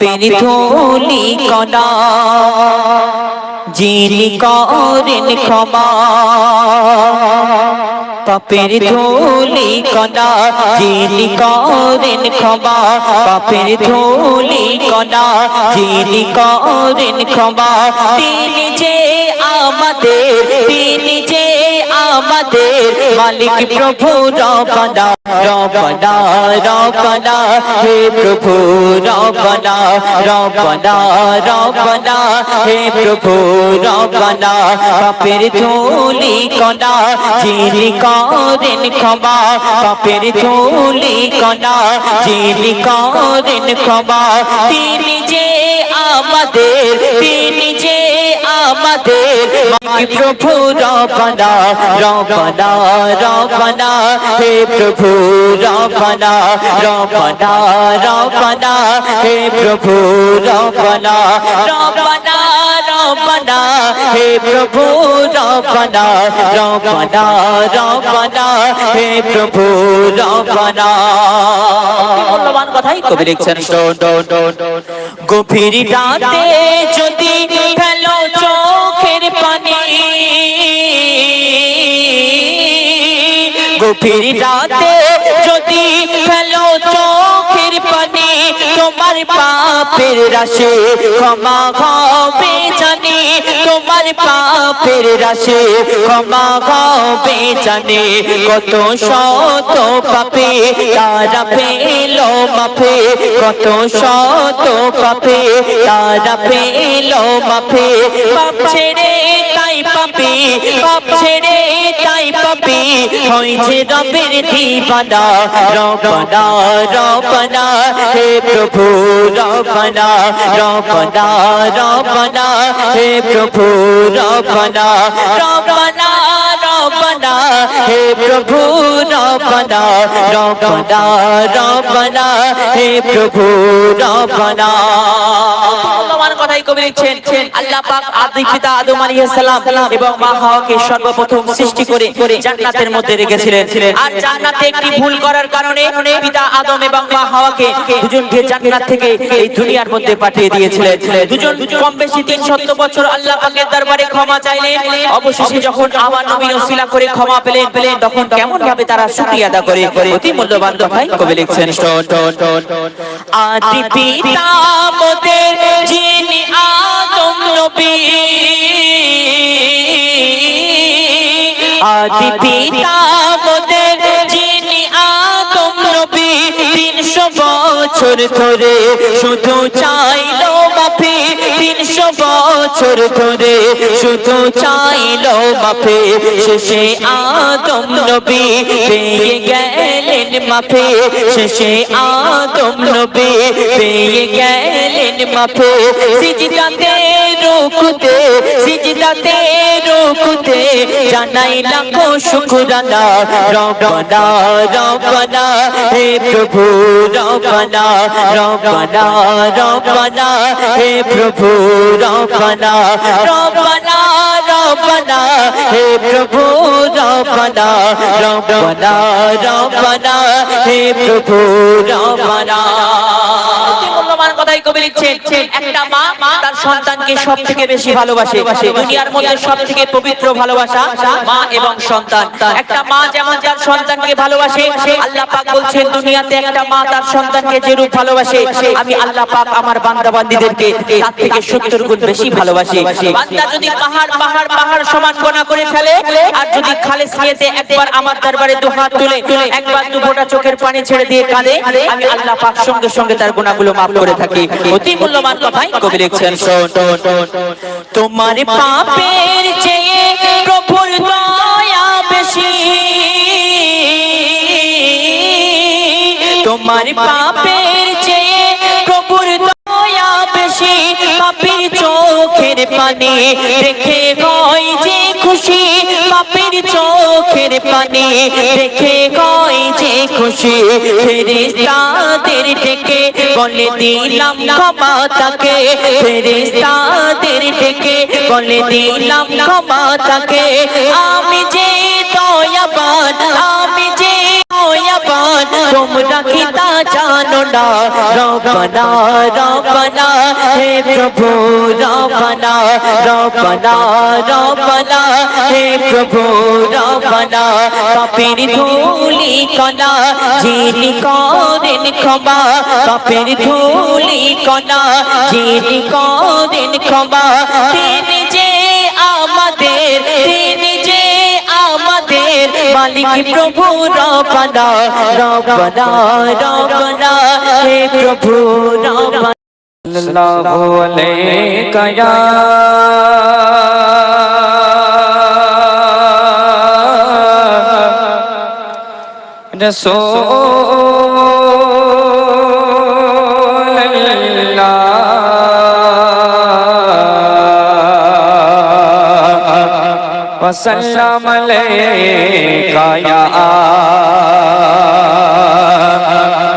পাপের ধুলি কণা যিনি করেন ক্ষমা, পাপের ধুলি কণা যিনি করেন ক্ষমা, পাপের ধুলি কণা যিনি করেন ক্ষমা। তিনি যে আমাদের, তিনি যে আমাদের মালিক প্রভু রবনা রবনা রবনা হে প্রভু রবনা রবনা রবনা হে প্রভু রবনা পাপের ধুলি কণা, যিনি করেন ক্ষমা, পাপের ধুলি কণা, যিনি করেন ক্ষমা, তিনি যে আমাদের তিনি যে আমাদের। প্রভু রবনা রবনা রবনা হে প্রভু রবনা রবনা রবনা হে প্রভু রবনা রবনা রবনা হে প্রভু রবনা রবনা রবনা হে প্রভু রবনা মূল্যবান কথাই কবি লিখছেন। গভীর রাতে যদি ফেলো চোখের পানি। গভীর রাতে যদি ফেলো চোখ তোমার পাপের রাশে, ক্ষমা হবে জানি। তোমার পাপের রাশে, ক্ষমা হবে জানে। কত শত পাপে তারা পেল মাফে। কত শত পাপে তারা পেল মাফে। পাপ ছেড়ে তাই পাপি, পাপ ছেড়ে হয়েছে রবের দিবানা। রবনা রবনা হে প্রভু রবনা রবনা রবনা হে প্রভু রবনা রবনা হে প্রভু রবনা রবনা রবনা হে প্রভু মূল্যবান কথাই কবি লিখছেন আল্লাহ পাক আদি পিতা আদম আলাইহিস সালাম এবং মা হাওয়াকে সর্বপ্রথম সৃষ্টি করে জান্নাতের মধ্যে রেখেছিলেন। আর জান্নাতে একটি ভুল করার কারণে পিতা আদম এবং মা হাওয়াকে দুজনকে জান্নাত থেকে এই দুনিয়ার মধ্যে পাঠিয়ে দিয়েছিলেন। দুজন কম বেশি 300 বছর আল্লাহ পাকের দরবারে ক্ষমা চাইলেন। অবশেষে যখন আমার নবীর ওসিলা করে ক্ষমা পেলেন পেলেন তখন কেমন ভাবে তারা শুকরিয়া আদা করে, অতি মূল্যবান কথাই কবি লিখছেন। আদি পিতা যিনি আদম নবী আদি পিতা মোদের যিনি আদম নবী, তিনশো বছর ধরে শুধু চাইলো মাফি, তিনশো বছর ধরে শুধু চাইলো মাফি। শেষে আদম নবী পেয়ে গেলেন মাফি। শেষে আদম নবী পেয়ে গেলেন মাফি। সিজদাতে রুকুতে সিজদাতে রুকুতে জানাই লাখো শুকরানা। রবনা রবনা হে প্রভু রবনা রবনা রবনা হে প্রভু রবনা রবনা রবনা হে প্রভু রবনা রবনা রবনা হে প্রভু রবনা কথাই কবি লিখছেন একটা মা তার সন্তানকে সব থেকে বেশি ভালোবাসে। দুনিয়ার মধ্যে সব থেকে পবিত্র ভালোবাসা মা এবং সন্তান। একটা মা যেমন তার সন্তানকে ভালোবাসে আল্লাহ পাক বলছেন দুনিয়াতে একটা মা তার সন্তানকে যেরূপ ভালোবাসে আমি আল্লাহ পাক আমার বান্দা বান্দীদেরকে তার থেকে সত্তর গুণ বেশি ভালোবাসি। বান্দা যদি পাহাড় পাহাড় পাহাড় সমান গোনা করে ফেলে আর যদি খালে সিয়েতে একবার আমার দরবারে দু হাত তুলে একবার দু ফোঁটা চোখের পানি ছেড়ে দিয়ে কাঁদে আমি আল্লাহ পাক সঙ্গে সঙ্গে তার গুণাগুলো মাফ করে থাকি। অতি মূল্যবান কথাই কবি লিখছেন। তোমার পাপের চেয়ে প্রভুর দয়া বেশি। তোমার পাপের চেয়ে প্রভুর দয়া বেশি। পাপের চোখের পানি দেখে যে খুশি। পাপের চোখের পানি দেখে হয় যে খুশি। ফেরিস্তাদের ডেকে বলে দিলাম ক্ষমা তাকে। ফেরিস্তাদের ডেকে বলে দিলাম ক্ষমা তাকে। আমি যে দয়াবান দয়াবান তোমরা কি তা জানো না। রব্বানা রব্বানা হে প্রভু রব্বানা রব্বানা রব্বানা হে প্রভু রব্বানা পাপের ধুলি কণা যিনি করেন ক্ষমা, পাপের ধুলি কণা যিনি করেন ক্ষমা, তিনি যে আমাদের, তিনি মালিক প্রভু রবনা রবনা রবনা হে প্রভু রবনা আল্লাহু আলাইকা ইয়া وسلم عليك يا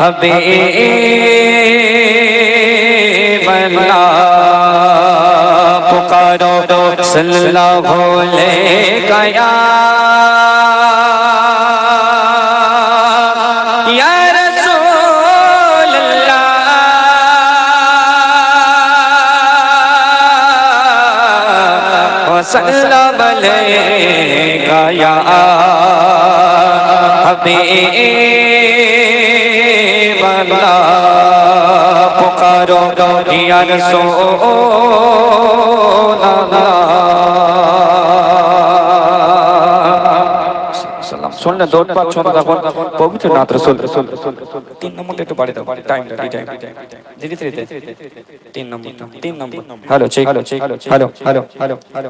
حبيب الله پکارو صلی اللہ علیہ یا وسلم عليك يا حبيب الله پکارو یا رسول اللہ তিন নম্বর একটু বাড়ি দাও time number hello hello hello hello hello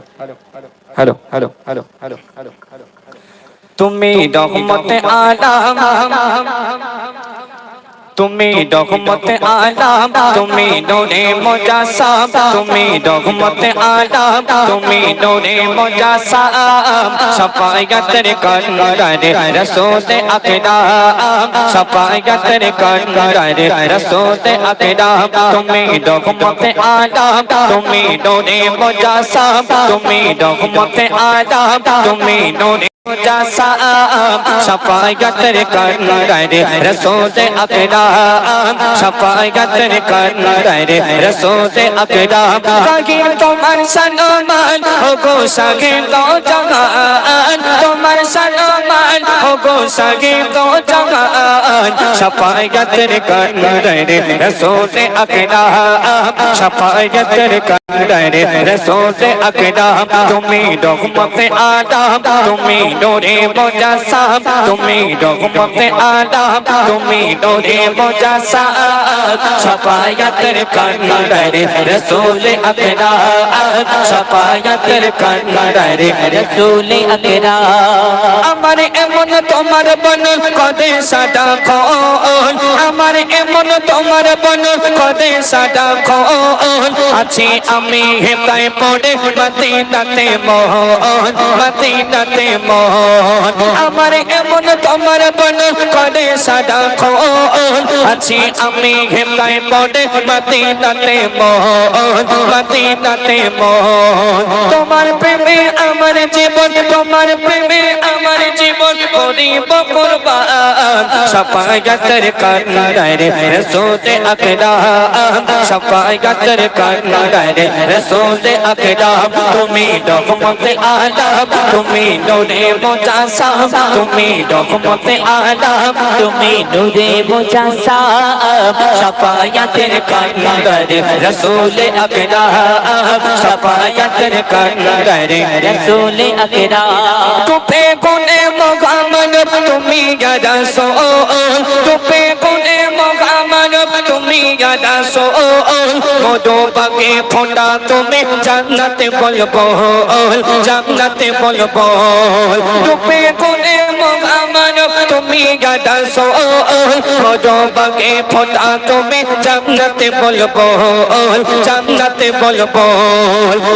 hello hello hello তুমি রহমতে তুমি রহমতে আলাম তুমি নোরে মুজাসাম তুমি রহমতে আলাম তুমি নোরে মুজাসাম সফায়াতের কন্দারে রসূল আকরাম সফায়াতের কন্দারে রসূল আকরাম তুমি রহমতে আলাম তুমি নোরে মুজাসাম তুমি রহমতে আলাম তুমি নোরে शफायतर कर रसोद अकड़ा शफायतर कर रसोद अकड़ा सगिर तुमर सनमान हो गो सगिर तो जहान तुमर सनमान সনমান ও গো সাগে তো জাহান, সফায়াতের কন্দারে রসূল আকরাম, সফায়াতের কন্দারে রসূল আকরাম, তুমি রহমতে আলাম তুমি নোরে মুজাসাম, তুমি রহমতে আলাম তুমি নোরে মুজাসাম, সফায়াতের কন্দারে রসূল আকরাম, সফায়াতের কন্দারে রসূল আকরাম। আমার এমন তোমার বন কদে সাদা খন আমার এমন তোমার বন কদে সাদা খন আছি আমি হেতায় পড়ে মদিনাতে মোহন মদিনাতে মোহন। আমার এমন তোমার বন কদে সাদা খন আছি আমি হেতায় পড়ে মদিনাতে মোহন মদিনাতে মোহন। তোমার প্রেমে আমার জীবন, তোমার প্রেমে আমার জীবন করিব কুরবান। সফায়াতের কন্দারে রসূল আকরাম সফায়াতের কন্দারে লাগাইলে রসুলে আকরাব তুমি ডকমতে আলাপ তুমি নোরে বোঝা তুমি ডকমতে আলাপ তুমি নোরে বোঝা সাপ সাফায়াতের রসুলে আকরাব সাফায়াতের কান্নাগারে রসুলে আকরাব তুপে গুনে মোহাম্মদ তুমি গদা তুপে গুনে মোহাম্মদ তুমি গদা মধু পাকে ফোঁটা তুমি জান্নাতে বলব জান্নাতে বলব তুপে কোনে মগামন তুমি গাদা সো মধু পাকে ফোঁটা তুমি জান্নাতে বলব জান্নাতে বলব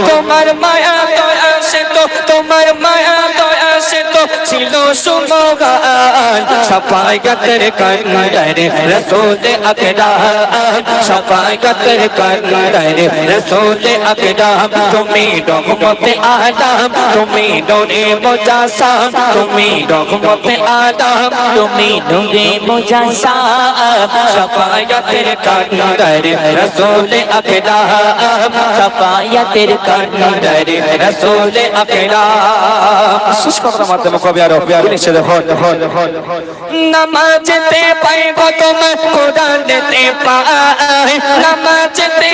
তোমার মায়া দয়া সে তো, তোমার মায়া দয়া সে তো ছিল সুমগান সফায়তের কন্ডরে রসুল আকরাম সফায়তের কন্ডরে রসুল আকরাম, তুমি রহমতে আদম, তুমি ডোরে মুজাসাম, তুমি রহমতে আদম, তুমি নূরে মুজাসাম সফায়তের কন্ডরে রসুল আকরাম সাফায়াতের কন্ডরে রসুল আকরাম। শেষ কথার মাধ্যমে কবি আরও উনিশে দেখুন নামাজতে পাই কত তোমার কোরআন দিতে পাই নামাজতে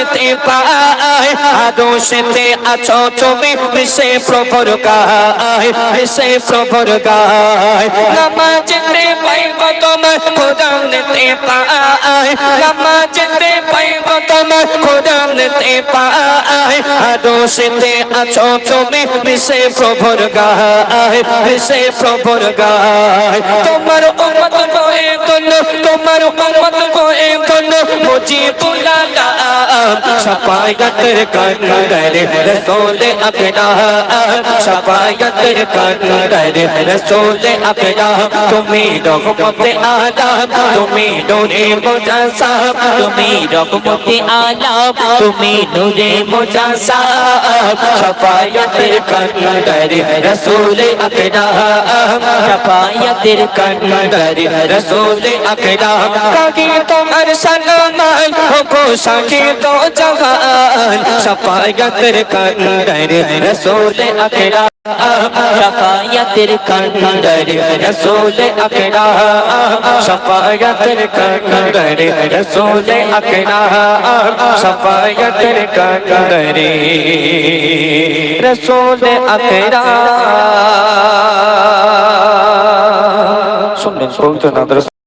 দিতে পাই আদর্শেতে আছো তুমি মিশে প্রভুর গায় মিশে প্রভুর গায়। নামাজতে পাই গো তোমার কোরআন দিতে পাই নামাজতে পাই গো তোমার কোরআন দিতে পাই আদর্শেতে আছো তুমি মিশে প্রভুর গায় মিশে প্রভুর গায়। তোমার উম্মত তুল তোমার উম্মত গোয়ে তুল মুজি বুলালা সফায়তের কন্ডরে রসূল আকরাম সফায়তের কন্ডরে রসূল আকরাম তুমি রহমতে আদম তুমি নূরে মুজাসাম, তুমি রহমতে আলাম, তুমি নূরে মুজাসাম। সফায়তের কন্ডরে রসূল আকরাম সাফায়াতের কন্ডরে রসূল আকরাম কাকে তোমার সনমান হকো সাকে তো জাহান সফায়তের কন্ডরে রসূল আকরাম সাফায়াতের কন্ডরে রসূল আকরাম সফায়তের কন্ডরে রসূল আকরাম সফায়তের কন্ডরে রসূল আকরাম শুনলেন পবিত্র নাম